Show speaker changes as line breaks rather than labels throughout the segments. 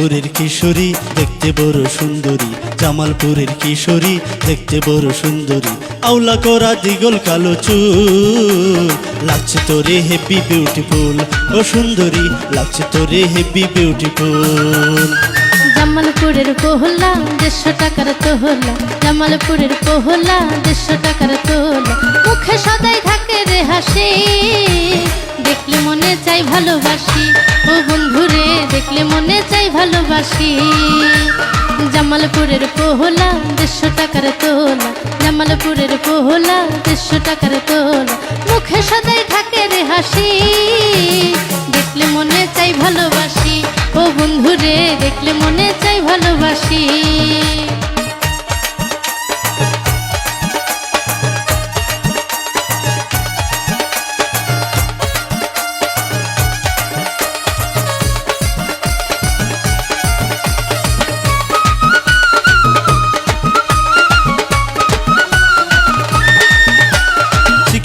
জামালপুরের কিশোরী, দেখতে বড় সুন্দরী। জামালপুরের কিশোরী, দেখতে বড় সুন্দরী। আউলা করা দিগল কালো চুল। লাগছে তোরে হেপি বিউটিফুল ও সুন্দরী, লাগছে তোরে হেপি বিউটিফুল
জামালপুরের পোহলা দেড়শো টাকার তোহলা। জামালপুরের কোহলা, দেড়শো টাকার তোহলা। মুখে সদাই থাকে রে হাসি। দেখলে মনে চাই ভালোবাসি। ও বন্ধুরে, দেখলে মনে ভালোবাসি। জামালপুরের পোহলা দেড়শো টাকার তোলা। জামালপুরের পোহলা দেড়শো টাকার তোলা। মুখে সদাই থাকে রে হাসি। দেখলে মনে চাই ভালোবাসি। ও বন্ধুরে, দেখলে মনে চাই ভালোবাসি।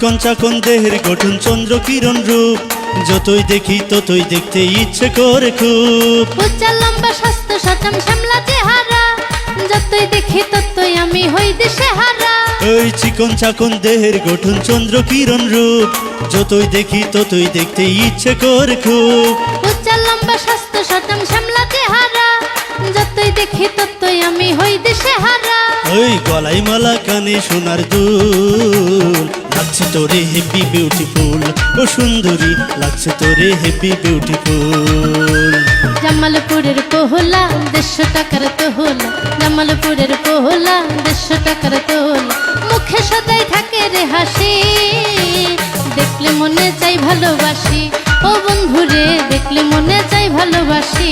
চিকন চাকন দেহের গঠন চন্দ্র কিরণ রূপ। যতই দেখি ততই দেখতে ইচ্ছে করে খুব।
উচ্চা লম্বা স্বাস্থ্য সচম শ্যামলা চেহারা। যতই দেখি ততই আমি হই দিশে হারা
ওই চিকন চাকন দেহের গঠন চন্দ্র কিরণ রূপ। যতই দেখি ততই দেখতে ইচ্ছে করে খুব।
উচ্চা লম্বা স্বাস্থ্য সচম শ্যামলা চেহারা। যতই দেখি ততই আমি হই দিশে হারা
ওই গলায় মালা কানে সোনার দুল। লাগছে তোরে হেপি বিউটিফুল ও সুন্দরী, লাগছে তোরে হেপি বিউটিফুল
জামালপুরের পোহলা দেড়শো টাকার তোহলা। জামালপুরের পোহলা দেড়শো টাকার তোহলা। মুখে সদাই থাকে রে হাসি, দেখলে মনে চাই ভালোবাসি। ও বন্ধুরে, দেখলে মনে চাই ভালোবাসি।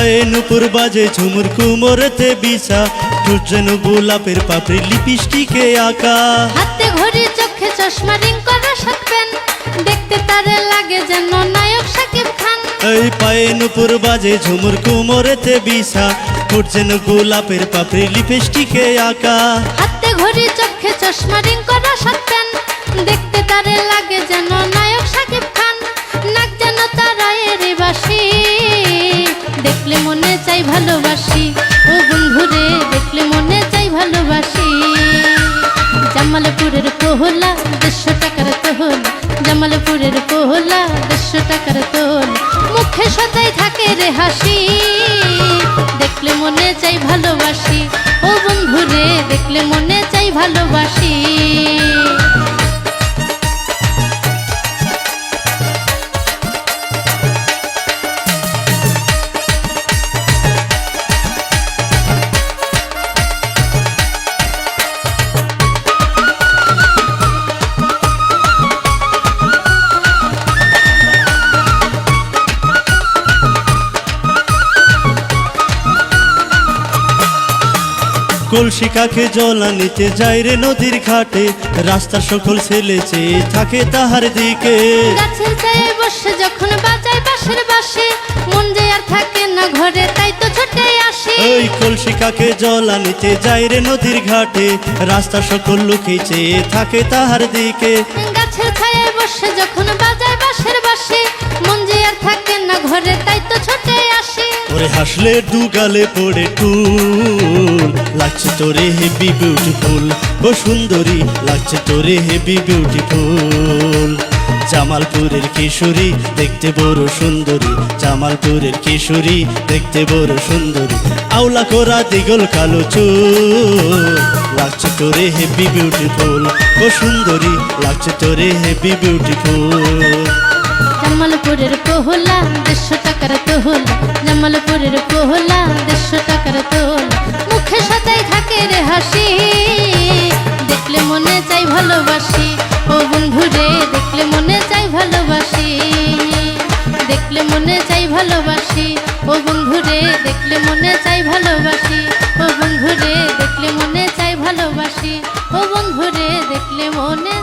পায়ে নুপুর বাজে ঝুমুর কুমোরেতে বিছা। ঠোঁট যেন গোলাপের পাপড়ি লিপিস্টিকে আঁকা।
হাতে ঘড়ি চোখে চশমা রিং করা সাথবেন দেখতে তারে লাগে যেন নায়ক সাকিব খান।
এই পায়ে নুপুর বাজে ঝুমুর কুমোরেতে বিছা। ঠোঁট যেন গোলাপের পাপড়ি লিপিস্টিকে আঁকা।
হাতে ঘড়ি চোখে চশমা রিং করা সাথবেন দেখতে তারে লাগে যেন নায়ক দেড়শো টাকার তোল জামালপুরের পোহলা দেড়শো টাকার তোল মুখে সদাই থাকে রে হাসি, দেখলে মনে চাই ভালোবাসি। ও বন্ধুরে, দেখলে মনে চাই ভালোবাসি।
কলসি কাকে জল আনিতে যায় রে নদীর ঘাটে। রাস্তার সকল ছেলে চেয়ে থাকে তাহার দিকে।
বসে যখন বাজায় বাসে মন যে আর থাকে না ঘরে তাই তো ছুটে আসে।
ওই কলসি কাকে জল আনিতে যায় রে নদীর ঘাটে। রাস্তা সকল লোকে চেয়ে থাকে তাহার দিকে।
গাছের ছায়ে বসে যখন
হাসলে দুগালে পড়ে টুল লাগছে তোরে হেভি বিউটিফুল, ও সুন্দরী, লাগছে তোরে হেভি বিউটিফুল। জামালপুরের কিশোরী, দেখতে বড় সুন্দরী। জামালপুরের কিশোরী, দেখতে বড় সুন্দরী। আউলা করা দিগল কালো চুল লাগছে তোরে হেভি বিউটিফুল, ও সুন্দরী, লাগছে তোরে হেভি বিউটিফুল।
জামালপুরের কোহলা, দেড়শো টাকার তোহল। জামালপুরের কোহলা, দেড়শো টাকার তোহল। মুখে সাথেই থাকে রে হাসি, দেখলে মনে চাই ভালোবাসি। ও বন্ধু রে, দেখলে মনে চাই ভালোবাসি। দেখলে মনে চাই ভালোবাসি। ও বন্ধু রে, দেখলে মনে চাই ভালোবাসি। ও বন্ধু রে, দেখলে মনে চাই ভালোবাসি। ও বন্ধু রে, দেখলে মনে